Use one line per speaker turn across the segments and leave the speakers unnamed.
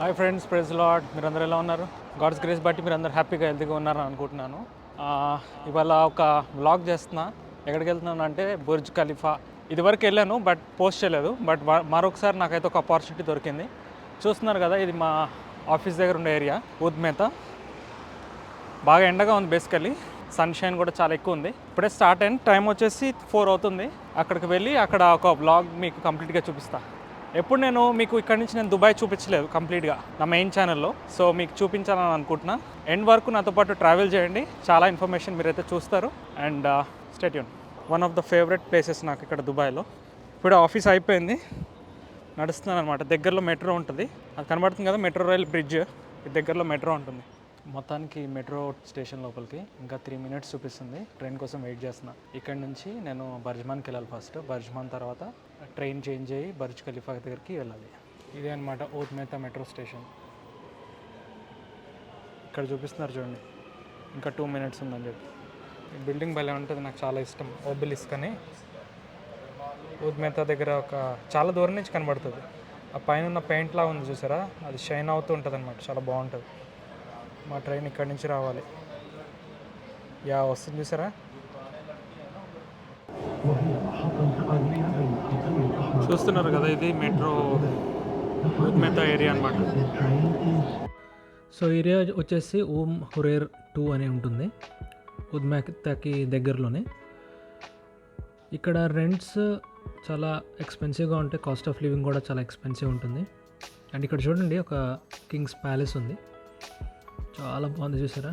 Hi friends press lord మీరందరూ ఎలా ఉన్నారు? గాడ్స్ గ్రేస్ బట్టి మీరు అందరు హ్యాపీగా హెల్తీగా ఉన్నారని అనుకుంటున్నాను. ఇవాళ ఒక వ్లాగ్ చేస్తున్నా. ఎక్కడికి వెళ్తున్నాను అంటే బుర్జ్ ఖలీఫా. ఇదివరకు వెళ్ళాను బట్ పోస్ట్ చేయలేదు. బట్ మరొకసారి నాకైతే ఒక ఆపర్చునిటీ దొరికింది. చూస్తున్నారు కదా ఇది మా ఆఫీస్ దగ్గర ఉండే ఏరియా ఊద్మేత బాగా ఎండగా ఉంది బేసికలీ సన్షైన్ కూడా చాలా ఎక్కువ ఉంది. ఇప్పుడే స్టార్ట్ అయింది టైం వచ్చేసి ఫోర్ అవుతుంది. అక్కడికి వెళ్ళి అక్కడ ఒక బ్లాగ్ మీకు కంప్లీట్గా చూపిస్తాను ఎప్పుడు నేను మీకు ఇక్కడ నుంచి నేను దుబాయ్ చూపించలేదు కంప్లీట్గా నా మెయిన్ ఛానల్లో. సో మీకు చూపించాలని అనుకుంటున్నా. ఎండ్ వరకు నాతో పాటు ట్రావెల్ చేయండి. చాలా ఇన్ఫర్మేషన్ మీరైతే చూస్తారు. And stay tuned one of the favourite places నాకు ఇక్కడ దుబాయ్లో. ఇప్పుడు ఆఫీస్ అయిపోయింది. నడుస్తున్నాను అనమాట దగ్గరలో మెట్రో ఉంటుంది. అది కనబడుతుంది కదా మెట్రో రైల్ బ్రిడ్జ్. దగ్గరలో మెట్రో ఉంటుంది. మొత్తానికి మెట్రో స్టేషన్ లోపలికి ఇంకా త్రీ మినిట్స్ చూపిస్తుంది. ట్రైన్ కోసం వెయిట్ చేస్తున్నా. ఇక్కడ నుంచి నేను బర్జ్మాన్కి వెళ్ళాలి ఫస్ట్. బర్జ్మాన్ తర్వాత ట్రైన్ చేంజ్ అయ్యి బర్జ్ ఖలీఫా దగ్గరికి వెళ్ళాలి. ఇదే అనమాట ఓత్ మేతా మెట్రో స్టేషన్. ఇక్కడ చూపిస్తున్నారు చూడండి. ఇంకా టూ మినిట్స్ ఉందని చెప్పి. ఈ బిల్డింగ్ భలే ఉంటుంది నాకు చాలా ఇష్టం. ఓబిలిస్క్ అని ఉద్మేత దగ్గర ఒక చాలా దూరం నుంచి కనబడుతుంది. ఆ పైన ఉన్న పెయింట్ లా ఉంది చూసారా? అది షైన్ అవుతూ ఉంటుంది అనమాట చాలా బాగుంటుంది. మా ట్రైన్ ఇక్కడి నుంచి రావాలి. యా వస్తుంది చూసారా? చూస్తున్నారు కదా ఇది మెట్రో ఉద్మేత ఏరియా అనమాట
సో ఏరియా వచ్చేసి ఓం హురేర్ టూ అని ఉంటుంది ఉద్మెక్తాకి దగ్గరలోనే. ఇక్కడ రెంట్స్ చాలా ఎక్స్పెన్సివ్గా ఉంటాయి కాస్ట్ ఆఫ్ లివింగ్ కూడా చాలా ఎక్స్పెన్సివ్ ఉంటుంది. అండ్ ఇక్కడ చూడండి ఒక కింగ్స్ ప్యాలెస్ ఉంది. చాలా బాగుంది చూసారా?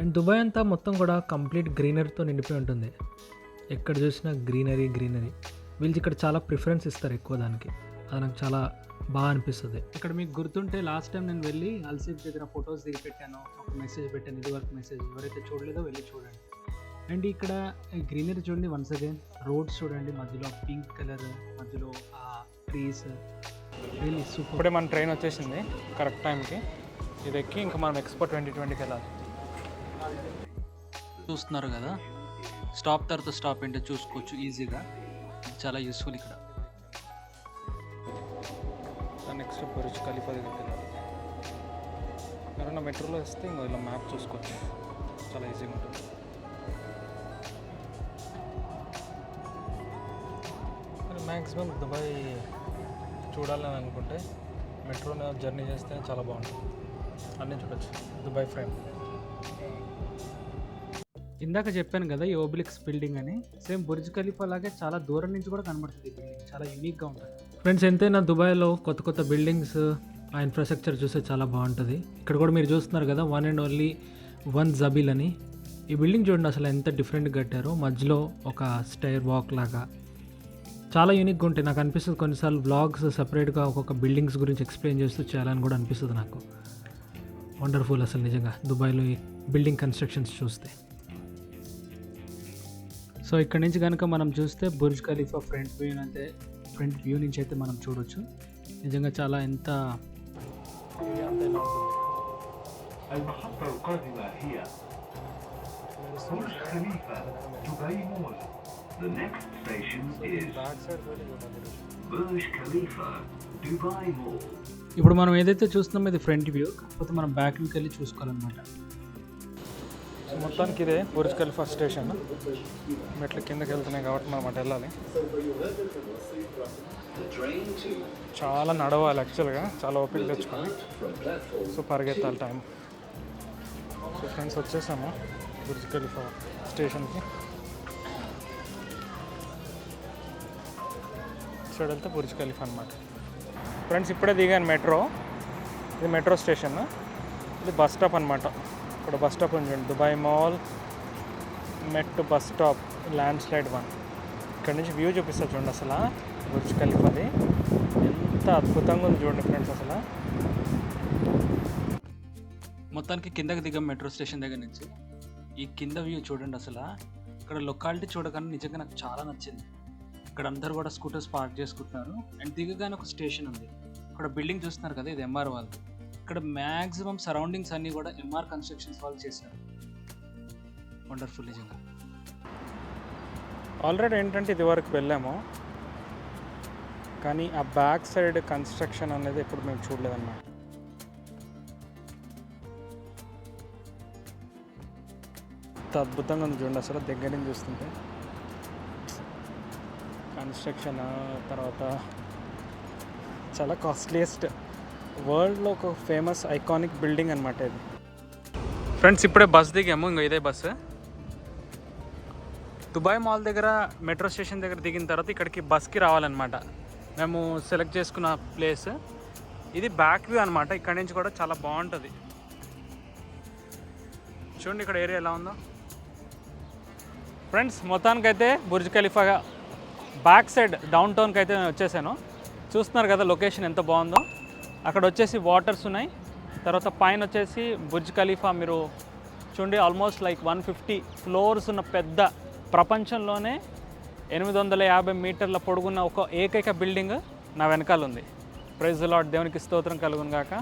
అండ్ దుబాయ్ అంతా మొత్తం కూడా కంప్లీట్ గ్రీనరీతో నిండిపోయి ఉంటుంది. ఎక్కడ చూసినా గ్రీనరీ గ్రీనరీ. వీళ్ళు ఇక్కడ చాలా ప్రిఫరెన్స్ ఇస్తారు ఎక్కువ దానికి. అది నాకు చాలా బాగా అనిపిస్తుంది. ఇక్కడ మీకు గుర్తుంటే లాస్ట్ టైం నేను వెళ్ళి అల్సీఫ్ దగ్గర ఫొటోస్ దిగి పెట్టాను ఒక మెసేజ్ పెట్టాను ఇది వరకు మెసేజ్ ఎవరైతే చూడలేదో వెళ్ళి చూడండి. అండ్ ఇక్కడ గ్రీనరీ చూడండి వన్స్ అగైన్ రోడ్స్ చూడండి మధ్యలో పింక్ కలర్ మధ్యలో ట్రీస్ రియలీ సూపర్
ఇప్పుడే మన ట్రైన్ వచ్చేసింది కరెక్ట్ టైంకి ఇది ఎక్కి ఇంకా మనం ఎక్స్పో ట్వంటీ ట్వంటీకి వెళ్ళాలి.
చూస్తున్నారు కదా? స్టాప్ తర్వాత స్టాప్ ఏంటో చూసుకోవచ్చు ఈజీగా చాలా యూస్ఫుల్ ఇక్కడ.
నెక్స్ట్ బుర్జ్ ఖలీఫా దగ్గరికి వెళ్ళాలి. ఎవరైనా మెట్రోలో వస్తే ఇంకా ఇలా మ్యాప్ చూసుకోవచ్చు. చాలా ఈజీగా ఉంటుంది. కానీ మ్యాక్సిమం దుబాయ్ చూడాలని అనుకుంటే మెట్రోలో జర్నీ చేస్తే చాలా బాగుంటుంది. అన్నీ చూడొచ్చు. Dubai frame.
ఇందాక చెప్పాను కదా ఈ ఓబ్లిక్స్ బిల్డింగ్ అని. సేమ్ బుర్జ్ ఖలీఫా లాగే చాలా దూరం నుంచి కూడా కనబడుతుంది ఈ బిల్డింగ్ చాలా యూనిక్గా ఉంటుంది. ఫ్రెండ్స్ ఎంతైనా దుబాయ్లో కొత్త కొత్త బిల్డింగ్స్ ఆ ఇన్ఫ్రాస్ట్రక్చర్ చూస్తే చాలా బాగుంటుంది. ఇక్కడ కూడా మీరు చూస్తున్నారు కదా one and only one Zabeel అని. ఈ బిల్డింగ్ చూడండి అసలు ఎంత డిఫరెంట్గా కట్టారో. మధ్యలో ఒక స్టైర్ వాక్ లాగా. చాలా యూనిక్గా ఉంటాయి. నాకు అనిపిస్తుంది కొన్నిసార్లు వ్లాగ్స్ సపరేట్గా ఒక్కొక్క బిల్డింగ్స్ గురించి ఎక్స్ప్లెయిన్ చేస్తూ చేయాలని కూడా అనిపిస్తుంది నాకు. వండర్ఫుల్ అసలు నిజంగా. దుబాయ్లో ఈ బిల్డింగ్ కన్స్ట్రక్షన్స్ చూస్తే. సో ఇక్కడ నుంచి కనుక మనం చూస్తే బుర్జ్ ఖలీఫా ఫ్రంట్ వ్యూ అంటే ఫ్రంట్ వ్యూ నుంచి అయితే మనం చూడొచ్చు. నిజంగా చాలా ఎంత ఇప్పుడు మనం ఏదైతే చూస్తున్నామో ఇది ఫ్రంట్ వ్యూ కాకపోతే మనం బ్యాక్ వ్యూకి వెళ్ళి చూసుకోవాలన్నమాట.
సో మొత్తానికి ఇదే బుర్జ్ ఖలీఫా స్టేషన్. మెట్లు కిందకి వెళ్తున్నాయి కాబట్టి మనం అటు వెళ్ళాలి. చాలా నడవాలి యాక్చువల్గా చాలా ఓపిక తెచ్చుకొని. సో పరిగెత్తాలి టైం. సో ఫ్రెండ్స్ వచ్చేసాము బుర్జ్ ఖలీఫా స్టేషన్కి. సైడ్ వెళ్తే బుర్జ్ ఖలీఫా అనమాట ఫ్రెండ్స్ ఇప్పుడే దిగాను మెట్రో. ఇది మెట్రో స్టేషన్. ఇది బస్ స్టాప్ అనమాట ఇక్కడ బస్ స్టాప్ ఉంది Dubai mall met bus stop land slide one. ఇక్కడ నుంచి వ్యూ చూపిస్తా చూడండి అసలు. బుర్జ్ ఖలీఫాది ఎంత అద్భుతంగా ఉంది చూడండి ఫ్రెండ్స్ అసలు.
మొత్తానికి కిందకి దిగాం మెట్రో స్టేషన్ దగ్గర నుంచి. ఈ కింద వ్యూ చూడండి అసలు. ఇక్కడ లొకాలిటీ చూడగానే నిజంగా నాకు చాలా నచ్చింది. ఇక్కడ అందరు కూడా స్కూటర్స్ పార్క్ చేసుకుంటున్నారు. అండ్ దిగగానే ఒక స్టేషన్ ఉంది. ఇక్కడ బిల్డింగ్ చూస్తున్నారు కదా ఇది ఎంఆర్ వాళ్ళు ఇక్కడ మ్యాక్సిమం సరౌండింగ్స్ అన్నీ కూడా ఎంఆర్ కన్స్ట్రక్షన్స్ వాళ్ళు చేశారు. వండర్ఫుల్ నిజంగా.
ఆల్రెడీ ఏంటంటే ఇది వరకు వెళ్ళాము. కానీ ఆ బ్యాక్ సైడ్ కన్స్ట్రక్షన్ అనేది ఎప్పుడు మేము చూడలేదన్నమాట. ఎంత అద్భుతంగా ఉంది చూడండి అసలు దగ్గర నుంచి చూస్తుంటే. కన్స్ట్రక్షన్ తర్వాత చాలా కాస్ట్లీయెస్ట్ వరల్డ్లో ఒక ఫేమస్ ఐకానిక్ బిల్డింగ్ అనమాట ఇది. ఫ్రెండ్స్ ఇప్పుడే బస్ దిగాము ఇంకా ఇదే బస్సు దుబాయ్ మాల్ దగ్గర మెట్రో స్టేషన్ దగ్గర దిగిన తర్వాత ఇక్కడికి బస్కి రావాలన్నమాట. మేము సెలెక్ట్ చేసుకున్న ప్లేస్ ఇది బ్యాక్ వ్యూ అనమాట ఇక్కడ నుంచి కూడా చాలా బాగుంటుంది. చూడండి ఇక్కడ ఏరియా ఎలా ఉందో. ఫ్రెండ్స్ మొత్తానికైతే బుర్జ్ ఖలీఫాగా బ్యాక్ సైడ్ డౌన్ టౌన్కి అయితే నేను వచ్చేసాను. చూస్తున్నారు కదా లొకేషన్ ఎంత బాగుందో. అక్కడ వచ్చేసి వాటర్స్ ఉన్నాయి. తర్వాత పైన వచ్చేసి బుర్జ్ ఖలీఫా మీరు చూడండి almost like one fifty floors ఉన్న పెద్ద ప్రపంచంలోనే ఎనిమిది వందల యాభై మీటర్ల పొడుగున్న ఒక ఏకైక బిల్డింగ్ నా వెనకాల ఉంది. ప్రైజ్ లాడ్ దేవునికి స్తోత్రం కలుగును గాక.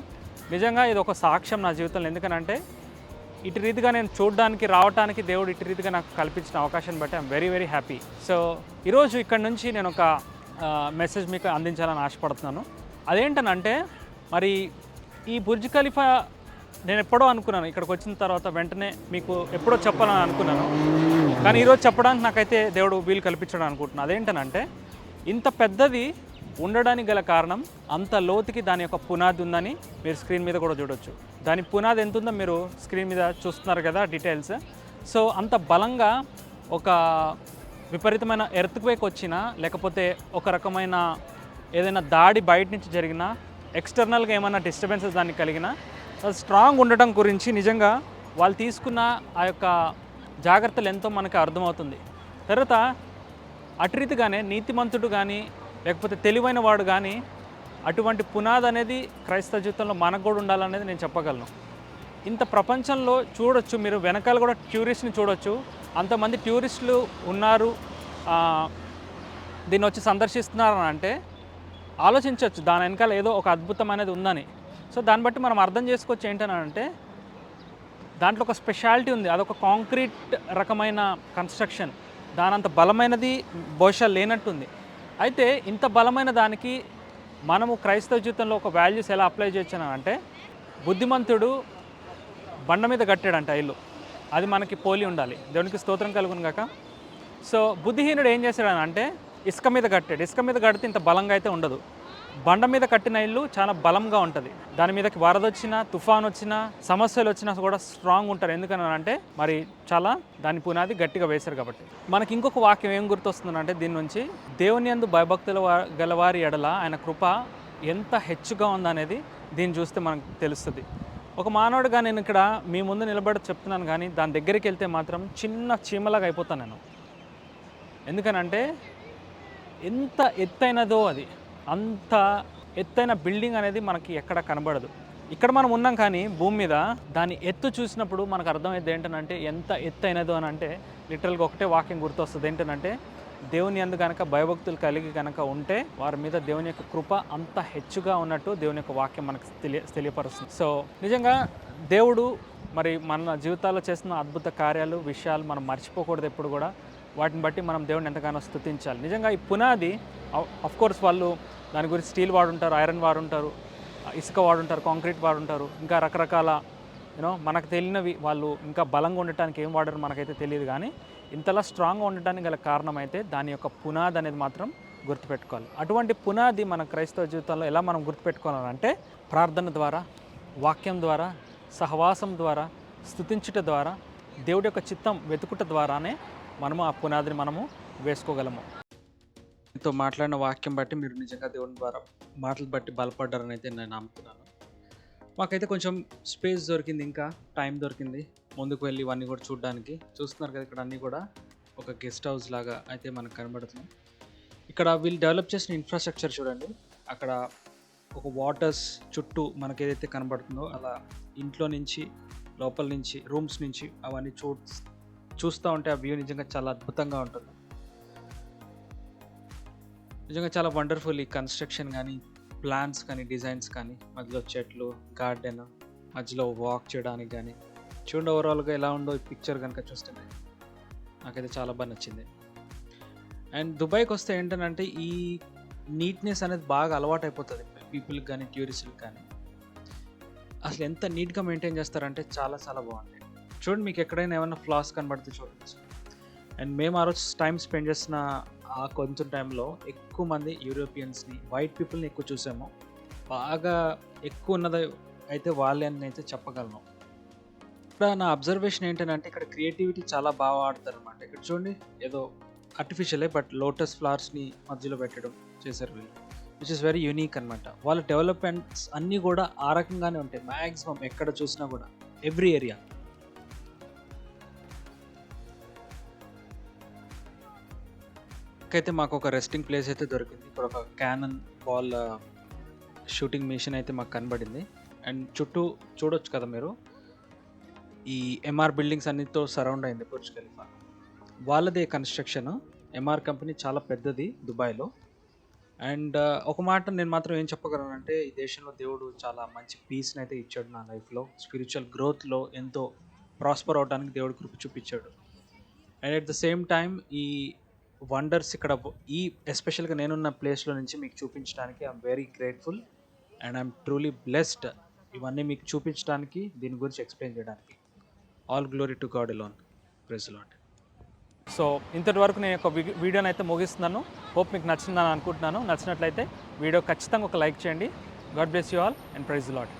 నిజంగా ఇది ఒక సాక్ష్యం నా జీవితంలో. ఎందుకనంటే ఇటు రీతిగా నేను చూడడానికి రావడానికి దేవుడు ఇటు రీతిగా నాకు కల్పించిన అవకాశాన్ని బట్టి I'm very very happy so ఈరోజు ఇక్కడ నుంచి నేను ఒక మెసేజ్ మీకు అందించాలని ఆశపడుతున్నాను. అదేంటనంటే మరి ఈ బుర్జ్ ఖలీఫా నేను ఎప్పుడో అనుకున్నాను ఇక్కడికి వచ్చిన తర్వాత వెంటనే మీకు ఎప్పుడో చెప్పాలని అనుకున్నాను. కానీ ఈరోజు చెప్పడానికి నాకైతే దేవుడు వీలు కల్పించడం అనుకుంటున్నాను. అదేంటనంటే ఇంత పెద్దది ఉండడానికి గల కారణం అంత లోతుకి దాని యొక్క పునాది ఉందని మీరు స్క్రీన్ మీద కూడా చూడొచ్చు. దాని పునాది ఎంత ఉందో మీరు స్క్రీన్ మీద చూస్తున్నారు కదా డీటెయిల్స్. సో అంత బలంగా ఒక విపరీతమైన ఎర్త్క్వేక్ వచ్చినా లేకపోతే ఒక రకమైన ఏదైనా దాడి బయట నుంచి జరిగినా ఎక్స్టర్నల్గా ఏమైనా డిస్టర్బెన్సెస్ దానికి కలిగినా అది స్ట్రాంగ్ ఉండటం గురించి నిజంగా వాళ్ళు తీసుకున్న ఆ యొక్క జాగ్రత్తలు ఎంతో మనకు అర్థమవుతుంది. తర్వాత అటు రీతిగానే నీతిమంతుడు కానీ లేకపోతే తెలివైన వాడు కానీ అటువంటి పునాది అనేది క్రైస్తవ జీవితంలో మనకు కూడా ఉండాలనేది నేను చెప్పగలను. ఇంత ప్రపంచంలో చూడొచ్చు మీరు వెనకాల కూడా టూరిస్ట్ని చూడొచ్చు. అంతమంది టూరిస్టులు ఉన్నారు దీన్ని వచ్చి సందర్శిస్తున్నారని అంటే ఆలోచించవచ్చు దాని వెనకాల ఏదో ఒక అద్భుతం అనేది ఉందని. సో దాన్ని బట్టి మనం అర్థం చేసుకోవచ్చు ఏంటని అంటే దాంట్లో ఒక స్పెషాలిటీ ఉంది. అదొక కాంక్రీట్ రకమైన కన్స్ట్రక్షన్. దానంత బలమైనది బహుశా లేనట్టుంది. అయితే ఇంత బలమైన దానికి మనము క్రైస్తవ జీవితంలో ఒక వాల్యూస్ ఎలా అప్లై చేయొచ్చు అంటే బుద్ధిమంతుడు బండ మీద కట్టాడంట ఇల్లు. అది మనకి పోలి ఉండాలి. దేవునికి స్తోత్రం కలుగును కాక సో బుద్ధిహీనుడు ఏం చేశాడు అంటే ఇసుక మీద కట్టాడు. ఇసుక మీద కడితే ఇంత బలంగా అయితే ఉండదు. బండ మీద కట్టిన ఇల్లు చాలా బలంగా ఉంటుంది. దాని మీదకి వరద వచ్చినా తుఫాన్ వచ్చినా సమస్యలు వచ్చినా కూడా స్ట్రాంగ్ ఉంటారు. ఎందుకని అంటే మరి చాలా దాని పునాది గట్టిగా వేశారు కాబట్టి. మనకి ఇంకొక వాక్యం ఏం గుర్తొస్తుందంటే దీని నుంచి దేవుని యందు భయభక్తుల గలవారి ఎడల ఆయన కృప ఎంత హెచ్చుగా ఉందనేది దీన్ని చూస్తే మనకు తెలుస్తుంది. ఒక మానవుడిగా నేను ఇక్కడ మీ ముందు నిలబడి చెప్తున్నాను కానీ దాని దగ్గరికి వెళ్తే మాత్రం చిన్న చీమలాగా అయిపోతాను నేను. ఎందుకనంటే ఎంత ఎత్తైనదో అది. అంత ఎత్తైన బిల్డింగ్ అనేది మనకి ఎక్కడ కనబడదు. ఇక్కడ మనం ఉన్నాం కానీ భూమి మీద దాని ఎత్తు చూసినప్పుడు మనకు అర్థమైంది ఏంటంటే ఎంత ఎత్తైనదో అని అంటే లిటరల్గా ఒకటే వాక్యం గుర్తొస్తుంది. ఏంటంటే దేవుని అందు కనుక భయభక్తులు కలిగి కనుక ఉంటే వారి మీద దేవుని యొక్క కృప అంత హెచ్చుగా ఉన్నట్టు దేవుని యొక్క వాక్యం మనకు తెలియ తెలియపరుస్తుంది. సో నిజంగా దేవుడు మరి మన జీవితాల్లో చేస్తున్న అద్భుత కార్యాలు విషయాలు మనం మర్చిపోకూడదు ఎప్పుడు కూడా. వాటిని బట్టి మనం దేవుని ఎంతగానో స్థుతించాలి. నిజంగా ఈ పునాది కోర్స్ వాళ్ళు దాని గురించి స్టీల్ వాడుంటారు ఐరన్ వాడుంటారు ఇసుక వాడుంటారు కాంక్రీట్ వాడుంటారు ఇంకా రకరకాల యూనో మనకు తెలియనివి వాళ్ళు ఇంకా బలంగా ఉండటానికి ఏం వాడారు మనకైతే తెలియదు కానీ ఇంతలా స్ట్రాంగ్గా ఉండటానికి గల కారణం అయితే దాని యొక్క పునాది అనేది మాత్రం గుర్తుపెట్టుకోవాలి. అటువంటి పునాది మన క్రైస్తవ జీవితంలో ఎలా మనం గుర్తుపెట్టుకోవాలంటే ప్రార్థన ద్వారా వాక్యం ద్వారా సహవాసం ద్వారా స్థుతించుట ద్వారా దేవుడి యొక్క చిత్తం వెతుకుట ద్వారానే మనము ఆ పునాదిని మనము వేసుకోగలము. మీతో మాట్లాడిన వాక్యం బట్టి మీరు నిజంగా దేవుని ద్వారా మాటలు బట్టి బలపడ్డారని అయితే నేను నమ్ముతున్నాను. మాకైతే కొంచెం స్పేస్ దొరికింది ఇంకా టైం దొరికింది. ముందుకు వెళ్ళి ఇవన్నీ కూడా చూడడానికి. చూస్తున్నారు కదా ఇక్కడ అన్నీ కూడా ఒక గెస్ట్ హౌస్ లాగా అయితే మనకు కనబడుతుంది ఇక్కడ వీళ్ళు డెవలప్ చేసిన ఇన్ఫ్రాస్ట్రక్చర్ చూడండి. అక్కడ ఒక వాటర్స్ చుట్టూ మనకి ఏదైతే కనబడుతుందో అలా ఇంట్లో నుంచి లోపల నుంచి రూమ్స్ నుంచి అవన్నీ చూ చూస్తూ ఉంటే ఆ వ్యూ నిజంగా చాలా అద్భుతంగా ఉంటుంది. నిజంగా చాలా వండర్ఫుల్ ఈ కన్స్ట్రక్షన్ కానీ ప్లాన్స్ కానీ డిజైన్స్ కానీ మధ్యలో చెట్లు గార్డెన్ మధ్యలో వాక్ చేయడానికి కానీ. చూడండి ఓవరాల్గా ఎలా ఉందో ఈ పిక్చర్ కనుక చూస్తుంటే నాకైతే చాలా బాగా నచ్చింది. అండ్ దుబాయ్కి వస్తే ఏంటంటే ఈ నీట్నెస్ అనేది బాగా అలవాటు అయిపోతుంది పీపుల్కి కానీ టూరిస్టులకు కానీ. అసలు ఎంత నీట్గా మెయింటైన్ చేస్తారంటే చాలా చాలా బాగుంది చూడండి మీకు ఎక్కడైనా ఏమైనా ఫ్లాస్ కనబడితే చూడండి. అండ్ మేము ఆ రోజు టైం స్పెండ్ చేసిన ఆ కొంచెం టైంలో ఎక్కువ మంది యూరోపియన్స్ని వైట్ పీపుల్ని ఎక్కువ చూసాము. బాగా ఎక్కువ ఉన్నది అయితే వాళ్ళే అని అయితే చెప్పగలను. ఇక్కడ నా అబ్జర్వేషన్ ఏంటంటే ఇక్కడ క్రియేటివిటీ చాలా బాగా ఆడతారు అనమాట ఇక్కడ చూడండి ఏదో ఆర్టిఫిషియలే బట్ లోటస్ ఫ్లవర్స్ని మధ్యలో పెట్టడం చేశారు వీళ్ళు విచ్ ఇస్ వెరీ యూనిక్ అనమాట వాళ్ళ డెవలప్మెంట్స్ అన్నీ కూడా ఆ రకంగానే ఉంటాయి. మ్యాక్సిమం ఎక్కడ చూసినా కూడా ఎవ్రీ ఏరియా అయితే మాకు ఒక రెస్టింగ్ ప్లేస్ అయితే దొరికింది. ఇక్కడ ఒక క్యానన్ బాల్ షూటింగ్ మిషన్ అయితే మాకు కనబడింది. అండ్ చుట్టూ చూడొచ్చు కదా మీరు? ఈ ఎంఆర్ బిల్డింగ్స్ అన్నిటితో సరౌండ్ అయింది బుర్జ్ ఖలీఫా. వాళ్ళదే కన్స్ట్రక్షన్ ఎంఆర్ కంపెనీ చాలా పెద్దది దుబాయ్లో. అండ్ uh, ఒక మాట నేను మాత్రం ఏం చెప్పగలను అంటే ఈ దేశంలో దేవుడు చాలా మంచి పీస్ని అయితే ఇచ్చాడు నా లైఫ్లో. స్పిరిచువల్ గ్రోత్లో ఎంతో ప్రాస్పర్ అవడానికి దేవుడు కృప చూపించాడు. And at the same time ఈ వండర్స్ ఇక్కడ ఈ ఎస్పెషల్గా నేనున్న ప్లేస్లో నుంచి మీకు చూపించడానికి I'm very grateful and I'm truly blessed. ఇవన్నీ మీకు చూపించడానికి దీని గురించి ఎక్స్ప్లెయిన్ చేయడానికి. All glory to God alone praise Lord so ఇంతటి వరకు నేను ఒక వీడియోని అయితే ముగిస్తున్నాను. హోప్ మీకు నచ్చిందని అనుకుంటున్నాను. నచ్చినట్లయితే వీడియో ఖచ్చితంగా ఒక లైక్ చేయండి. God bless you all and praise Lord